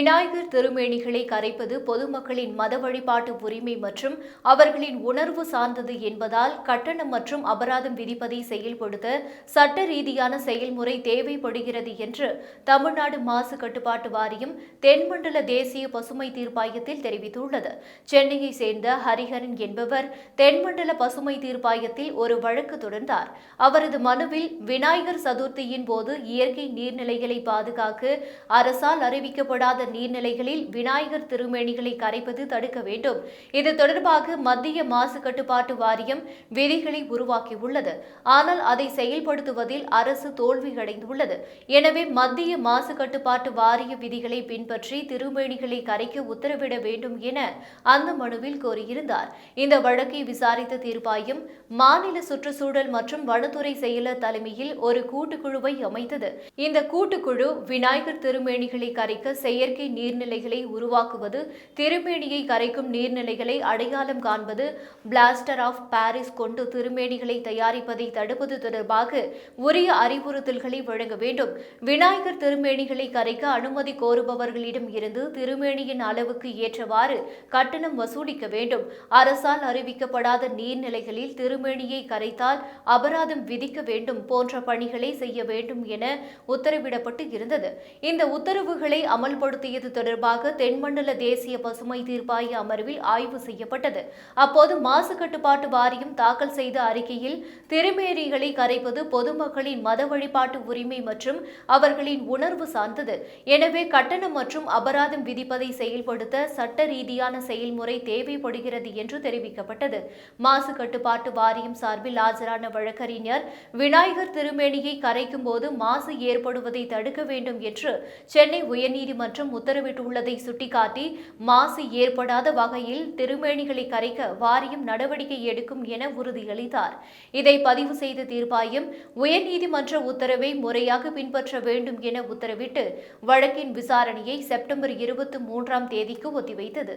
விநாயகர் திருமேனிகளை கரைப்பது பொதுமக்களின் மத வழிபாட்டு உரிமை மற்றும் அவர்களின் உணர்வு சார்ந்தது என்பதால் கட்டணம் மற்றும் அபராதம் விதிப்பதை செயல்படுத்த சட்ட ரீதியான செயல்முறை தேவைப்படுகிறது என்று தமிழ்நாடு மாசு கட்டுப்பாட்டு வாரியம் தென்மண்டல தேசிய பசுமை தீர்ப்பாயத்தில் தெரிவித்துள்ளது. சென்னையை சேர்ந்த ஹரிஹரன் என்பவர் தென்மண்டல பசுமை தீர்ப்பாயத்தில் ஒரு வழக்கு தொடர்ந்தார். அவரது மனுவில் விநாயகர் சதுர்த்தியின் போது இயற்கை நீர்நிலைகளை பாதுகாக்க அரசால் அறிவிக்கப்படாத நீர்நிலைகளில் விநாயகர் திருமேனிகளை கரைப்பது தடுக்க வேண்டும். இது தொடர்பாக மத்திய மாசு கட்டுப்பாட்டு வாரியம் விதிகளை உருவாக்கியுள்ளது. ஆனால் அதை செயல்படுத்துவதில் அரசு தோல்வியடைந்துள்ளது. எனவே மத்திய மாசு கட்டுப்பாட்டு வாரிய விதிகளை பின்பற்றி திருமேனிகளை கரைக்க உத்தரவிட வேண்டும் என அந்த மனுவில் கோரியிருந்தார். இந்த வழக்கை விசாரித்த தீர்ப்பாயம் மாநில சுற்றுச்சூழல் மற்றும் வனத்துறை செயலர் தலைமையில் ஒரு கூட்டுக்குழுவை அமைத்தது. இந்த கூட்டுக்குழு விநாயகர் திருமேனிகளை கரைக்க செயற்கை நீர்நிலைகளை உருவாக்குவது திருமேனியை கரைக்கும் நீர்நிலைகளை அடையாளம் காண்பது பிளாஸ்டர் ஆஃப் பாரிஸ் கொண்டு திருமேனிகளை தயாரிப்பதை தடுப்பது தொடர்பாக உரிய அறிவுறுத்தல்களை வழங்க வேண்டும். விநாயகர் திருமேனிகளை கரைக்க அனுமதி கோருபவர்களிடம் இருந்து திருமேனியின் அளவுக்கு ஏற்றவாறு கட்டணம் வசூலிக்க வேண்டும். அரசால் அறிவிக்கப்படாத நீர்நிலைகளில் திருமேனியை கரைத்தால் அபராதம் விதிக்க வேண்டும் போன்ற பணிகளை செய்ய வேண்டும் என உத்தரவிடப்பட்டு இருந்தது. இந்த உத்தரவுகளை அமல்படுத்த ஏற்படுத்தியது தொடர்பாக தென்மண்டல தேசிய பசுமை தீர்ப்பாய அமர்வில் ஆய்வு செய்யப்பட்டது. அப்போது மாசு கட்டுப்பாட்டு வாரியம் தாக்கல் செய்த அறிக்கையில் திருமேரிகளை கரைப்பது பொதுமக்களின் மத வழிபாட்டு உரிமை மற்றும் அவர்களின் உணர்வு சார்ந்தது. எனவே கட்டணம் மற்றும் அபராதம் விதிப்பதை செயல்படுத்த சட்ட ரீதியான செயல்முறை தேவைப்படுகிறது என்று தெரிவிக்கப்பட்டது. மாசு கட்டுப்பாட்டு வாரியம் சார்பில் ஆஜரான வழக்கறிஞர் விநாயகர் திருமேனியை கரைக்கும் போது மாசு ஏற்படுவதை தடுக்க வேண்டும் என்று சென்னை உயர்நீதிமன்றம் உத்தரவிட்டுள்ளதை சுட்டிக்காட்டி மாசு ஏற்படாத வகையில் திருமேனிகளை கரைக்க வாரியம் நடவடிக்கை எடுக்கும் என உறுதியளித்தார். இதை பதிவு செய்த தீர்ப்பாயம் உயர்நீதிமன்ற உத்தரவை முறையாக பின்பற்ற வேண்டும் என உத்தரவிட்டு வழக்கின் விசாரணையை செப்டம்பர் இருபத்தி மூன்றாம் தேதிக்கு ஒத்திவைத்தது.